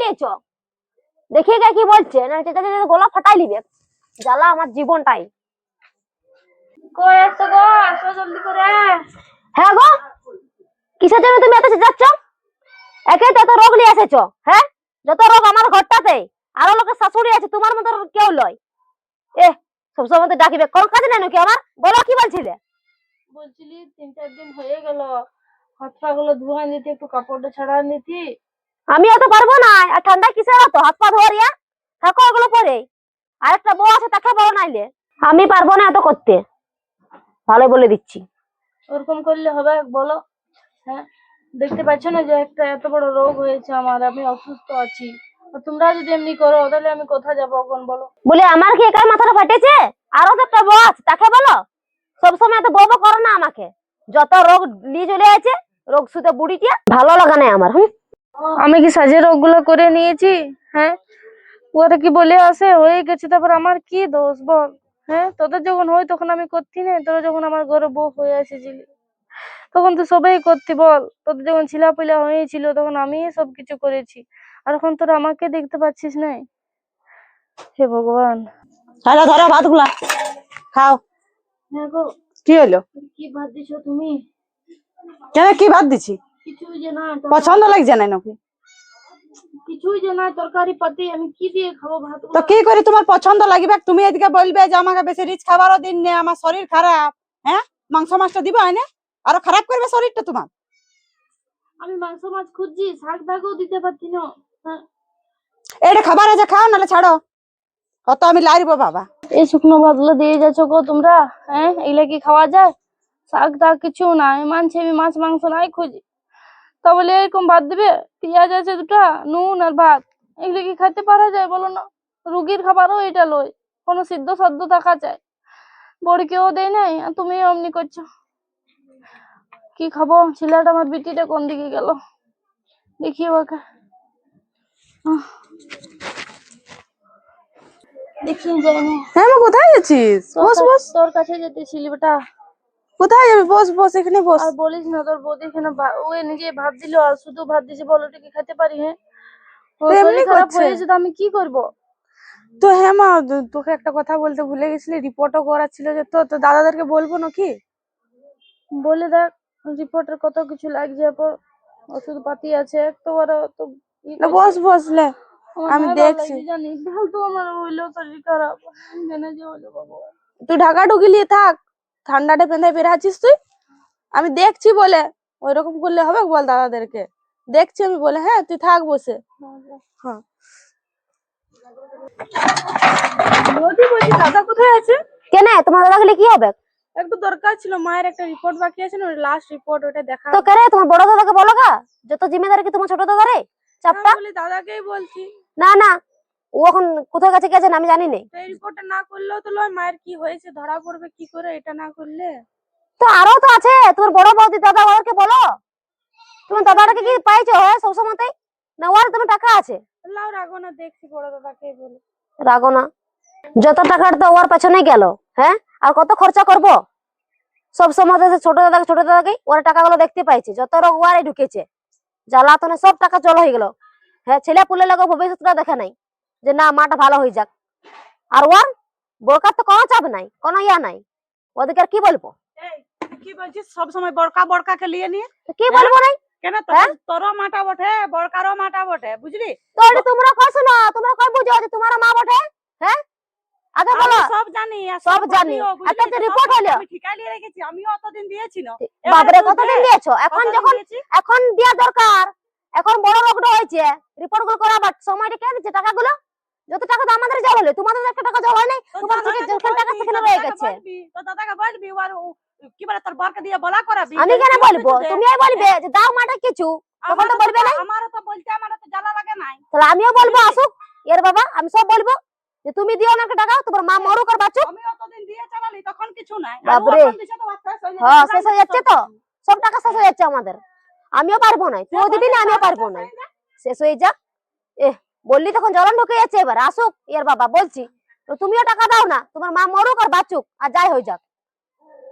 লিয়েছ দেখি গে কি বলছে? না চেঁচা চেঁচা গলা ফাটাই লিবে জ্বালা আমার জীবনটাই। কই এসো গো আসো জলদি করে। হ্যাঁ গো? কিসের জন্য তুমি এত চেঁচাচ্ছ? একে তো এত রোগ নিয়ে এসেছ হ্যাঁ? যত রোগ আমার ঘরটাতে আরও লোকের শাশুড়ি আছে তোমার মতো কেউ লয়। এ সবসময় তো ডাকিবে। কোন কাজে নেই নাকি আমার? বলো কি বলছিলে? বলছিলি তিন চার দিন হয়ে গেল। হাত পা গুলো ধোয়া নিতি একটু কাপড়টা ছাড়া নিতি। আমি অত পারব না আর ঠান্ডা কিসের অত? হাত পা ধরিয়া থাকো ওগুলো পরে। আর একটা বউ আছে তাকে বড় নাইলে। আমি পারব না এত করতে। ভালো বলে দিচ্ছি। ওরকম করলে হবে বলো। হ্যাঁ দেখতে পাচ্ছ না যে একটা এত বড় রোগ হয়েছে আমার আমি অসুস্থ আছি। তোমরা যদি এমনি করো তাহলে আমি কোথায় যাব এখন বলো? বলে আমার কি একাই মাথাটা ফাটেছে? আরও তো একটা বউ আছে তাকে বলো। সবসময় এত বউ বউ করো না আমাকে। যত রোগ নিয়ে চলে আছে রোগ শুধু বুড়িটিয়া ভালো লাগা নাই আমার হুম? আমি কি সাজে রোগগুলো করে নিয়েছি? হ্যাঁ? ওরা কি বলে আসে? হয়ে গেছে তারপর আমার কি দোষ বল? হ্যাঁ? তোদের যখন হয় তখন আমি করতি না? তোরা যখন আমার ঘরে বউ হয়ে এসেছিলি তখন তো সবাই করতি বল। তোদের যখন ছিলাপিলা হয়েছিল তখন আমি সব কিছু করেছি। আর এখন তোরা আমাকে দেখতে পাচ্ছিস না হে ভগবান। ধরো ধরো ভাতগুলা। খাও। হ্যাঁ গো। কি হলো? কি ভাত দিছো তুমি? কেন কি ভাত দিছি? কিছুই যে না পছন্দ লাগছে না নাকি? কিছুই যে না তরকারি পাতি আমি কি দিয়ে খাব ভাত তো কি করি তোমার পছন্দ লাগবে? তুমি এদিকে বলবে যে আমাকে বেশি রিচ খাবারও দিন নে আমার শরীর খারাপ। হ্যাঁ? মাংস মাছটা দিবা না আরও খারাপ করবে শরীরটা তোমার? আমি মাংস মাছ খুঁজছি শাক দাগও দিতে পারছি না। হ্যাঁ। এইটা খাবার আছে খাও নাহলে ছাড়ো। অত আমি লাইরবো বাবা। এই শুকনো ভাতগুলো দিয়ে যাচ্ছ গো তোমরা হ্যাঁ? এগুলা কি খাওয়া যায়? শাক টাক কিছু না মানছি আমি মাছ মাংস নাই খুঁজি। তা বলে এরকম ভাত দেবে? পেঁয়াজ আছে দুটা নুন আর ভাত। এগুলো কি খেতে পারা যায় বলো না? রুগীর খাবারও এটা লই কোনো সিদ্ধ সাধ্য থাকা চাই বড় কেউ দেয় নাই আর তুমি অমনি করছ। কি খাব? ছেলেটা আমার বিটিটা কোন দিকে গেল? দেখি ওকে। দেখি যাইনি হ্যাঁ মা কোথায় আছিস? তোর বস বস। তোর কাছে যেতেছিলি বেটা। কোথায় যাবি? বস বস এখানে বস। আর বলিস না তোর বৌদি এখানে ও নিজে ভাত দিল আর শুধু ভাত দিছে বলো কি খেতে পারি হ্যাঁ? এমনি খারাপ করছে। হয়েছে তো আমি কি করব? তো হ্যাঁ মা তোকে একটা কথা বলতে ভুলে গেছিলি রিপোর্টও করার ছিল যে তো তো দাদাদেরকে বলব নাকি? বলে দেখ রিপোর্টের কত কিছু লাগছে পর ওষুধ পাতি আছে তো বড় তো। বস বসলে আমার আমি দেখছি। জানিস ভালো তো আমার হইল শরীর খারাপ জেনে যে হলো বাবা। তুই ঢাকা ঢুকিলিয়ে থাক। ঠান্ডাটা পেঁধে বেরাচ্ছিস তুই? আমি দেখছি বলে ওইরকম করলে হবে বল দাদাদেরকে। দেখছি আমি বলে হ্যাঁ তুই থাক বসে। হ্যাঁ। দাদা কোথায় আছে? কেন তোমার দাদা গেলে কি হবে? একটু দরকার ছিল মায়ের একটা রিপোর্ট বাকি আছে না লাস্ট রিপোর্ট ওটা দেখা তো তোমার বড় দাদাকে বলো গা। যত জিম্মেদারি কি তোমার ছোট দাদারে চাপটা? বলি দাদাকেই বলছি। না না ও এখন কোথায় কাছে গেছেন আমি জানি না এই রিপোর্টটা না করলেও তো লয় মায়ের কি হয়েছে ধরা পড়বে কি করে এটা না করলে? তো আরও তো আছে তোমার বড় বৌদি দাদা ওদেরকে বলো। তোমার দাদাটাকে কি পাইছো হ্যাঁ সবসময়তেই না ওর তোমার টাকা আছে? লাও রাখো না দেখছি বড় দাদাকেই বলে। রাগো না যত টাকার তো ওর পেছনে গেল হ্যাঁ? আর কত খরচা করব? সব সময় ছোট দাদাকে ছোট দাদাকে ওর টাকাগুলো দেখতে পাইছে যত রোগ ওয়ারে ঢুকেছে। জ্বালাতনে সব টাকা চল হয়ে গেল। হ্যাঁ ছেলে পুলে লাগো ভবিষ্যৎটা দেখে নাই। যে না মাটা ভালো হয়ে যাক। আর ওর বড়কার তো কোনো চাপ নাই কোনো ইয়া নাই। ওদেরকে আর কি বলব? কি বলছিস? সব সময় বড়কা বড়কাকে লিয়ে নিয়ে? তো কি বলব নাই কেন হ্যাঁ? তোর মাটা বটে বড়কারও মাটা বটে বুঝলি? তো তোমরা কইছো না তোমরা কই বুঝো যে তোমার মা বটে? হ্যাঁ? আগে বলো। সব জানি সব জানি। একটা তো জানি, হলো। আমি ঠিকা নিয়ে রেখেছি আমিও অতদিন দিয়েছি না। বাবরে কতদিন দিয়েছ? এখন যখন? এখন দেওয়া দরকার। এখন বড় রোগটা হয়েছে। রিপোর্টগুলো করাবার সময়টা কে দিচ্ছে টাকাগুলো। যত টাকা তো আমাদের জল হলো তোমাদের একটা টাকা জল হয় নাই তোমার থেকে তো যেখানে টাকা সেখানে রয়ে গেছে। তোর দাদাকে বলবি আর কি বলে তোর বরকে দিয়ে বলা করাবি আমি কেন বলব। তুমিই বলবে যে দাও মাটা কিছু তখন তো বলবে না আমারও তো বলতে আমারও তো জ্বালা লাগে নাই। তাহলে আমিও বলব আসুক। এর বাবা আমি সব বলব। যে তুমি দিও না টাকা তোমার মা মরুক আর বাঁচুক। আমি অতদিন দিয়ে চালালি তখন কিছু নাই। তো শেষ হয়ে যাচ্ছে, হ্যাঁ শেষ হয়ে যাচ্ছে তো। সব টাকা শেষ হয়ে যাচ্ছে আমাদের। আমিও পারব না। তুইও দিবি না আমিও পারব না। শেষ হয়ে যাক। এ বললি তখন জ্বলন ঢুকে যাচ্ছে এবার আসুক ইয়ার বাবা বলছি। তো তুমিও টাকা দাও না তোমার মা মরুক আর বাঁচুক আর যাই হয়ে যাক।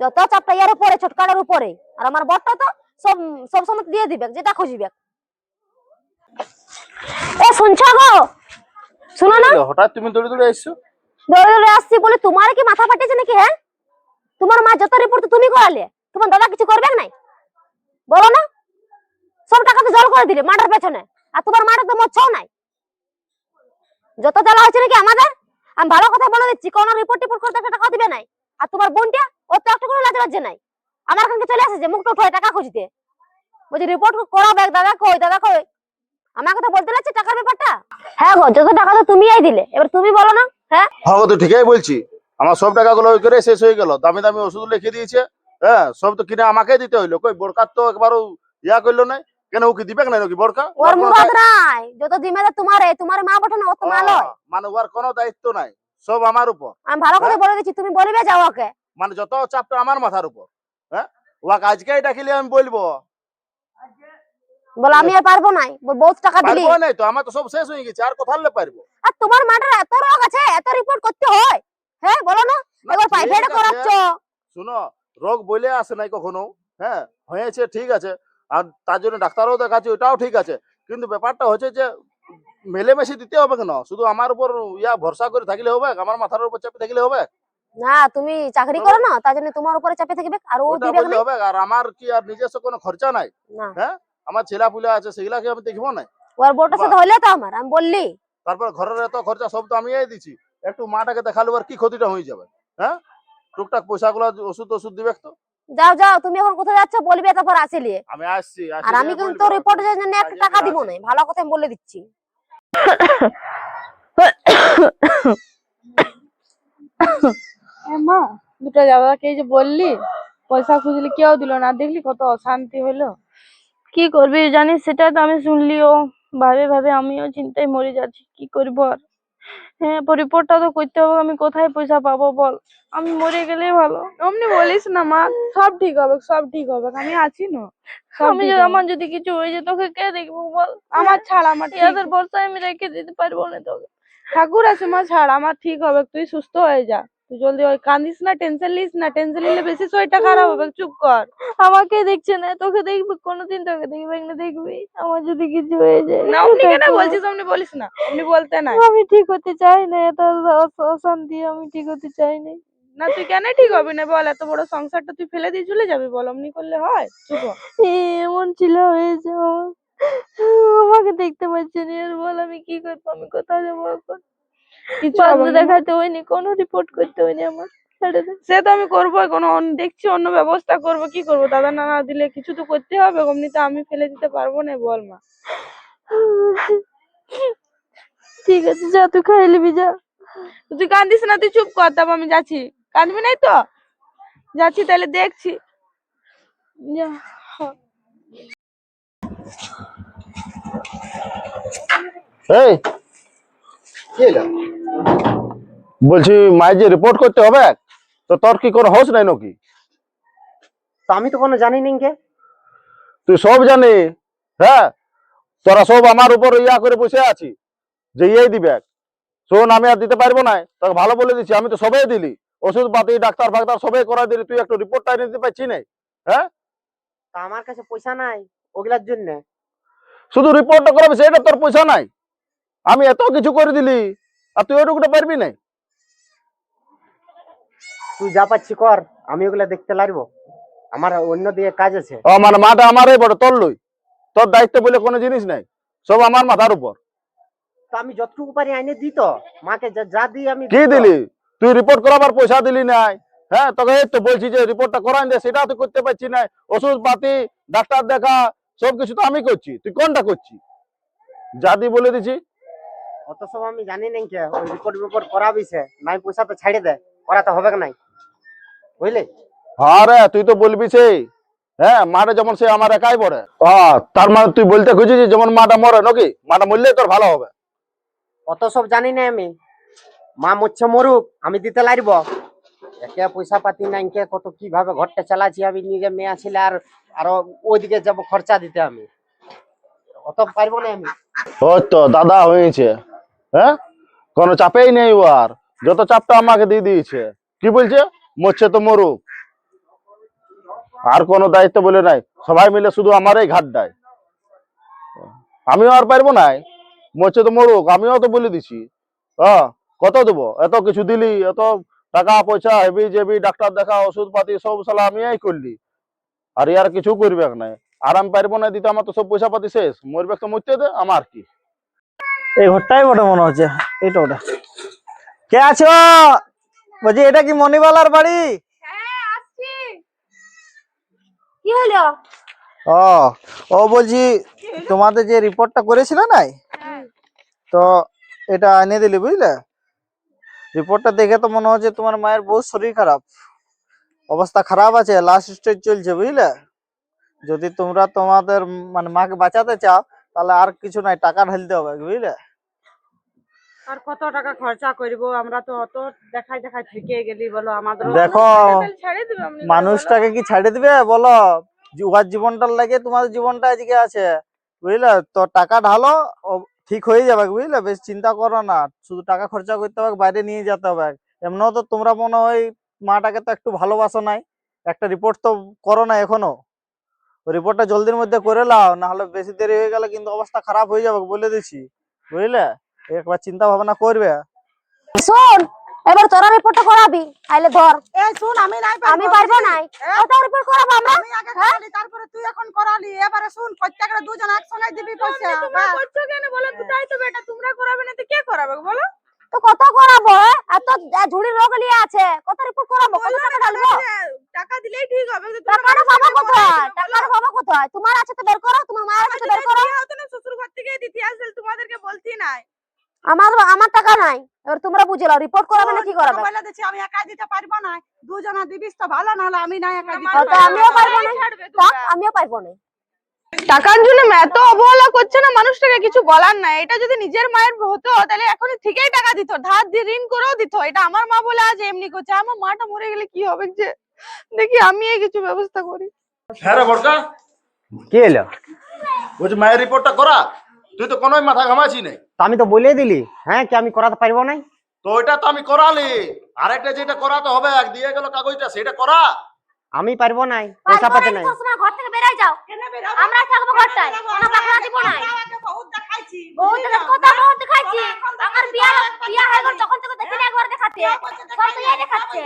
যত চাপটা ইয়ার উপরে ছোটকাটার উপরে আর আমার বরটা তো সব সব সময় দিয়ে দিবে যেটা খুঁজিবে এ শুনছো গো? শুনো না? হঠাৎ তুমি দৌড়ে দৌড়ে এসছো? দৌড়ে দৌড়ে আসছি বলে তোমার কি মাথা ফাটেছে নাকি হ্যাঁ? তোমার মা যত রিপোর্ট তুমি করালে তোমার দাদা কিছু করবে নাই? বলো না। সব টাকা তো জল করে দিলে মাটার পেছনে। আর তোমার মাটা তো মরছেও নাই। যত জ্বালা হয়েছে নাকি আমাদের? আমি ভালো কথা বলে দিচ্ছি, কোন রিপোর্ট টিপোর্ট করতে টাকা দিবে নাই। আর তোমার বোনটা ও তো একটা কোনো লাজ নাই। আমার কাছে চলে আসে যে মুখটা উঠে টাকা খুঁজতে। বলছি রিপোর্ট করাবে দাদা কই দাদা কই? আমার কথা বলতে লাগছে টাকার ব্যাপারটা? হ্যাঁ গো, যত টাকা তো তুমিই দিলে। এবার তুমি বলো না হ্যাঁ? হ্যাঁ তো ঠিকই বলছি। আমার সব টাকাগুলো ওই করে শেষ হয়ে গেল। দামি দামি ওষুধ লিখে দিয়েছে হ্যাঁ? সব তো কিনে আমাকে দিতে হইল। কই বড়কার তো একবারও ইয়া করল নাই কেন ও কি দিবে? না নাকি বড়কা ওর মুরাদ নাই যত জিম্মেদার তোমারে তোমার মা বটে না ও তো মা লয় মানে ওর কোনো দায়িত্ব নাই। সব আমার উপর। আমি ভালো করে বলে দিচ্ছি তুমি বলবে যাও ওকে। মানে যত চাপটা আমার মাথার উপর। হ্যাঁ? ওকে আজকেই ডাকিলে আমি বলব। বলে আমি আর পারব নাই। বহুত টাকা দিলি। পারব নাই তো আমার তো সব শেষ হয়ে গেছে আর কোথালে পারব? আর তোমার মাটার এত রোগ আছে এত রিপোর্ট করতে হয়। হ্যাঁ বলো না। একবার পাইপেট করাচ্ছ। শুনো রোগ বলে আসে নাই কখনো। হ্যাঁ হয়েছে ঠিক আছে। আর তার জন্য ডাক্তারও দেখাচ্ছে ওটাও ঠিক আছে। কিন্তু ব্যাপারটা হচ্ছে যে মেলেমেশে দিতে হবে কেন? শুধু আমার উপর ইয়া ভরসা করে থাকলে হবে আমার মাথার উপর চাপে থাকলে হবে? না তুমি চাকরি করো না তার জন্য তোমার উপরে চাপে থাকবে আর ও দিবে না হবে আর আমার কি আর নিজস্ব কোনো খরচা নাই? হ্যাঁ? আমার ছেলা পুলা আছে সেগুলাকে আমি দেখব না? ওর বউটার সাথে হইলে তো আমার আমি বললি। তারপর ঘরের এত খরচা সব তো আমিই দিচ্ছি একটু মাটাকে দেখালে আর কি ক্ষতিটা হয়ে যাবে? হ্যাঁ? টুকটাক পয়সাগুলো ওষুধ ওষুধ দিবে তো? যাও যাও তুমি এখন কোথায় যাচ্ছ বলবে তারপর আসিলিয়ে আমি আসছি আর আমি কিন্তু বলব। রিপোর্টের জন্য একটা টাকা দিব না ভালো কথা বলে দিচ্ছি। মা দুটো দাদাকে এই যে বললি পয়সা খুঁজলি কেউ দিল না দেখলি কত অশান্তি হলো। কি করবি জানিস সেটা তো আমি শুনলিও। ভাবে ভাবে আমিও চিন্তায় মরে যাচ্ছি কি করব আর? হ্যাঁ রিপোর্টটা তো করতে হবে আমি কোথায় পয়সা পাবো বল? আমি মরে গেলে ভালো। অমনি বলিস না মা সব ঠিক হবে সব ঠিক হবে আমি আছি না। আমি যদি আমার যদি কিছু হয়ে যায় তোকে কে দেখব বল? আমার ছাড়া আমার ইয়াদের বর্ষায় আমি রেখে দিতে পারব না তোকে। ঠাকুর আছে মা ছাড় আমার ঠিক হবে তুই সুস্থ হয়ে যা। তুই জলদি ওই কান্দিস না টেনশন লিস না টেনশন নিলে বেশি শরীরটা খারাপ হবে চুপ কর। আমাকে দেখছে না তোকে দেখবে কোনোদিন তোকে দেখবে না দেখবি? আমার যদি কিছু হয়ে যায় না অমনি কেন বলছিস অমনি বলিস না অমনি বলতে নাই। আমি ঠিক হতে চাই না এত অশ- অশান্তি আমি ঠিক হতে চাই না না তুই কেন ঠিক হবি না বল এত বড় সংসারটা তুই ফেলে দিয়ে চলে যাবি বল অমনি করলে হয়? চুপ এমন ছিল হয়েছে আমাকে দেখতে পাচ্ছে না আর বল আমি কি করব আমি কোথায় যাব এখন কিছু। দেখাতে হয়নি কোনো রিপোর্ট করতে হয়নি আমার। সে তো আমি করব কোনো দেখছি অন্য ব্যবস্থা করব কি করব? দাদা না না দিলে কিছু তো করতে হবে অমনি তো আমি ফেলে দিতে পারব না বল মা। ঠিক আছে যা তুই খাই নিবি যা। তুই কান্দিস না তুই চুপ কর তারপর আমি যাচ্ছি। কাঁদবি নাই তো? যাচ্ছি তাহলে দেখছি। যা এই বলছি মাই যে রিপোর্ট করতে হবে তো তোর কি কোনো হোস নাই নাকি? তো আমি তো কোনো জানি নি কে তুই সব জানি হ্যাঁ? তোরা সব আমার উপর ইয়া করে বসে আছি যে ইয়েই দিবে। শোন আমি আর দিতে পারব না তোকে ভালো বলে দিচ্ছি আমি তো সবাই দিলি। ওষুধ পাতি ডাক্তার ফাক্তার সবাই করাই দিলি তুই একটু রিপোর্টটা এনে দিতে পারছি না তা আমার কাছে পয়সা নাই ওগুলার জন্য। শুধু রিপোর্টটা করাবি সেটা তোর পয়সা নাই। আমি এত কিছু করে দিলি আর তুই ওইটুকুটা পারবি না তুই যা পাচ্ছি কর আমি ওগুলা দেখতে লাগবো আমার অন্য দিকে কাজ আছে। মানে মাটা আমারই বড় তোর লই। তোর দায়িত্ব বলে কোনো জিনিস নাই। সব আমার মাথার উপর। তো আমি যতটুকু পারি আইনে দিই তো মাকে যা- দিই আমি কি দিলি? তুই রিপোর্ট করাবার পয়সা দিলি নাই। হ্যাঁ তোকে এই তো বলছি যে রিপোর্টটা করাই দে সেটা তুই করতে পারছি না ওষুধ পাতি ডাক্তার দেখা সব কিছু তো আমি করছি। তুই কোনটা করছি যা দি বলে দিছি। অত সব আমি জানি নাই কে ওই রিপোর্ট রিপোর্ট করাবি সে নাই পয়সা তো ছাড়ে দে করাতে হবে কি নাই। বুঝলি? হ্যাঁ রে তুই তো বলবি সেই। হ্যাঁ মাটা যেমন সে আমার একাই পড়ে হ্যাঁ তার মানে তুই বলতে খুঁজেছিস যেমন মাটা মরে নাকি? মাটা মরলেই তোর ভালো হবে। অত সব জানি না আমি। মা মরছে মরুক আমি দিতে লাগব একে পয়সা পাতি নাই কে কত কীভাবে ঘরটা চালাচ্ছি আমি নিজে মেয়ে ছিল আর আরও ওইদিকে যাব খরচা দিতে আমি। অত পারব না আমি। ওই তো দাদা হয়েছে। হ্যাঁ? কোনো চাপেই নেই ও আর। যত চাপটা আমাকে দিয়ে দিয়েছে। কি বলছে? মরছে তো মরুক। আর কোনো দায়িত্ব বলে নাই। সবাই মিলে শুধু আমারই ঘাট দেয়। আমিও আর পারব নাই। মরছে তো মরুক। আমিও তো বলে দিছি। হ্যাঁ কত দেবো? এত কিছু দিলি, এত টাকা, পয়সা, হেবি জেবি, ডাক্তার দেখা, ওষুধ পাতি, সব সালা আমি এই করলি। আর ইয়ার কিছু করবে না আর আমি পারব না দিতে, আমার তো সব পয়সা পাতি শেষ। মরবে তো মরতে দে, আমার কি? এই ঘরটাই বটে মনে হচ্ছে। এইটা ওটা। কে আছো? বলছি এটা কি মণিবালার বাড়ি? কি হলো? ও ও বলছি তোমাদের যে রিপোর্টটা করেছিলে নাই? তো এটা এনে দিলি বুঝলে? রিপোর্টটা দেখে তো মনে হচ্ছে তোমার মায়ের বহুত শরীর খারাপ। অবস্থা খারাপ আছে লাস্ট স্টেজ চলছে বুঝলে? যদি তোমরা তোমাদের মানে মাকে বাঁচাতে চাও তাহলে আর কিছু নাই টাকা ঢালতে হবে বুঝলে? আর কত টাকা খরচা করব? আমরা তো অত দেখাই দেখাই থেকে গেলি বলো আমাদের দেখো মানুষটাকে কি ছাড়ে দিবে? বলো উহার জীবনটার লাগে তোমাদের জীবনটা আজকে আছে বুঝলে? তো টাকা ঢালো ঠিক হয়ে যাবে বুঝলে? বেশ চিন্তা করো না শুধু টাকা খরচা করতে হবে বাইরে নিয়ে যেতে হবে। এমনও তো তোমরা মনে হয় মাটাকে তো একটু ভালোবাসো নাই। একটা রিপোর্ট তো করো না এখনও। রিপোর্টটা জলদির মধ্যে করে লাও না হলে বেশি দেরি হয়ে গেলে কিন্তু অবস্থা খারাপ হয়ে যাবে বলে দিছি। বুঝলে? একবার চিন্তা ভাবনা করবে। শোন এবার তোরা রিপোর্টটা করাবি আইলে ধর। এই শুন আমি নাই আমি পারব নাই। ওটা রিপোর্ট করাবো আমরা? আমি আগে করালি তারপরে তুই এখন করালি। এবারে শুন প্রত্যেকটা দুজন একসঙ্গে দিবি পয়সা তোমরা করছ কেন? বলো দুটাই তো বেটা? তোমরা করাবে না তো কে করাবে বলো? তো কত করাবো এত ঝুড়ি রোগ নিয়ে আছে কত রিপোর্ট করাবো? কত টাকা ঢালবো? টাকা দিলেই ঠিক হবে টাকাটা পাবো কোথায়? টাকাটা পাবো কোথায়? তোমার আছে তো বের করো তোমার মায়ের আছে তো বের করো। শ্বশুর ঘর থেকে দিতে আসলে তোমাদেরকে বলছি নাই। আমার আমার টাকা নাই। এবার তোমরা বুঝে নাও রিপোর্ট করাবে না কি করাবে? বলে দিচ্ছি আমি একাই দিতে পারব না। দুজনা দিবিস তো ভালো নাহলে আমি নাই একা দিতে পারব আমিও পারব। না। আমিও পারব না। টাকার জন্য এত অবহেলা করছে না মানুষটাকে কিছু বলার নাই। এটা যদি নিজের মায়ের হতো তাহলে এখনই ঠিকই টাকা দিত। ধার দিয়ে ঋণ করেও দিত। এটা আমার মা বলে আজ এমনি করছে। আমার মাটা মরে গেলে কি হবে যে? দেখি আমি এই কিছু ব্যবস্থা করি। হ্যাঁ রে বড়কা কি এলো? বলছি মায়ের রিপোর্টটা করা। তুই তো কোনোই মাথা ঘামাছি নেই তো আমি তো বলে দিলি। হ্যাঁ কি আমি করাতে পারব না তো ওইটা তো আমি করালি। আরেকটা যেটা করাতে হবে এক দিয়ে গেল কাগজটা সেটা করা। আমি পারব না পয়সা পাতে নাই। সবসময় ঘর থেকে বেরাই যাও। আমরা থাকব ঘরটায় কোনো টাকা দিব না বহুত দেখাইছি বহুত কথা বহুত দেখাইছি। আমার বিয়া বিয়া হয়ে গেল তখন থেকে দেখি না একবার দেখাচ্ছে। সব তো এই দেখাচ্ছে।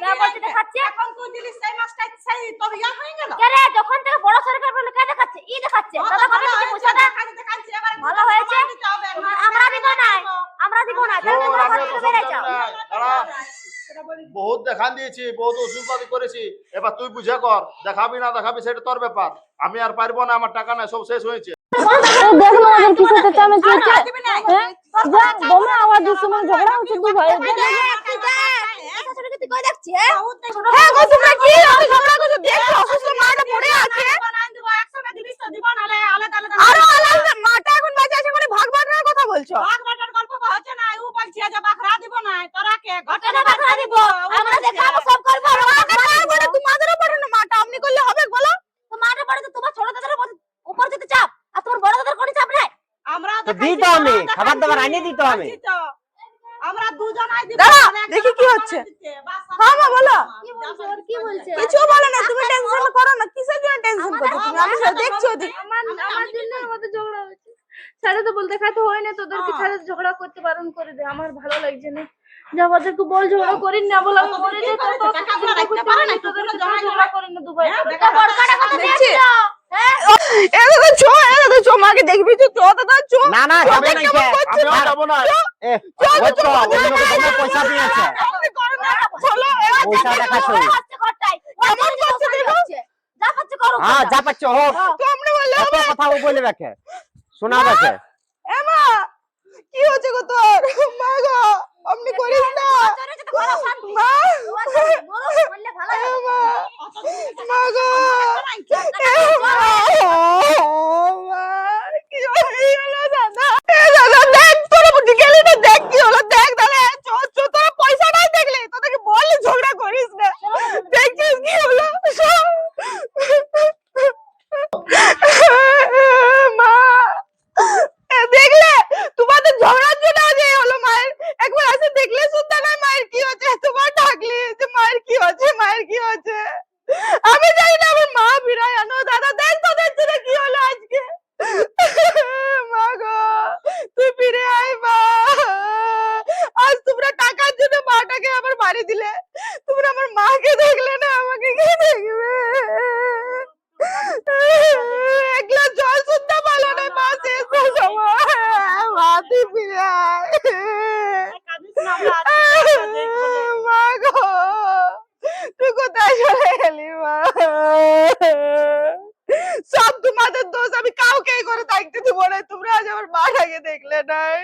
কে বলছে দেখাচ্ছে। এখন তুই দিলি সেই মাসটা সেই তোর ইয়া হয়ে গেল? কে রে যখন থেকে বড় সরকার বলে কে দেখাচ্ছে? ই দেখাচ্ছে। দাদা কবে থেকে পয়সাটা ভালো হয়েছে। আমরা দিব না আমরা দিব না তাহলে তোমরা ঘর থেকে বেরাই যাও। বহুত দেখান দিয়েছি বহুত ওষুধপাতি করেছি। এবার তুই বুঝে কর দেখাবি না দেখাবি সেটা তোর ব্যাপার। আমি আর পারব না আমার টাকা নাই সব শেষ হয়েছে। ওদের হচ্ছে হ্যাঁ ঝগড়া হচ্ছে ভাই আরও আলাদা মাটা এখন আছে মানে ভাগ কথা বলছো ঘটনা বাধা দিব আমরা দেখাবো সব করব মানে তোমাদেরও পাঠানো মাটা আপনি করলে হবে বলো তো মাঠে পড়ে তো তোমার ছোট দাদার উপর- উপর যদি চাপ আর তোমার বড় দাদার কোনো চাপ নাই তো দিই তো আমি খাবার দাবার আনিয়ে দিতে হবে। আমি আমরা দুজন আই দিব। দেখি কি হচ্ছে। হ্যাঁ মা বলো। কি বলছে? ওর কি বলছে? কিছু বলো না তুমি টেনশন করো না কিসের জন্য টেনশন করছ তুমি? আমি সব দেখছি আমার আমার জন্য আমাদের ঝগড়া হচ্ছে ছাড়ে তো বলতে খাতে হয় না তোদেরকে ছাড়া ঝগড়া করতে বারণ করে দে। আমার ভালো লাগছে না। বল ঝগড়া না বল আমি বলে যে তো টাকা রাখতে পারে না, তোদের ঝগড়া না দুবাই। তা বড় কাটা কথা দেখছি। দেখছিল হ্যাঁ? চো চো মাকে দেখবি তো চো দাদা চো। না না যাবে না কে? আমি আর না। এ ওই তো অন্যকে পয়সা দিয়েছে আপনি চলো পয়সা দেখাচ্ছ। হচ্ছে কেমন করছে দেখছে যা পাচ্ছে করো হ্যাঁ যা পাচ্ছ হোক। তোমরা বললে কথা ও বলে রাখে শোনা গেছে এ মা কি হচ্ছে গো তোর মা গো আপনি করিস না। মা। মা। গো। তোমরা আমার মাকে দেখলে না আমাকে কি দেখবে একলা জল শুদ্ধা ভালো না মা শেষ সময় মাতি ফিরে মা গো তুই কোথায় চলে গেলি মা সব তোমাদের দোষ আমি কাউকে করে থাকতে দিব না তোমরা আজ আমার মাটাকে দেখলে নাই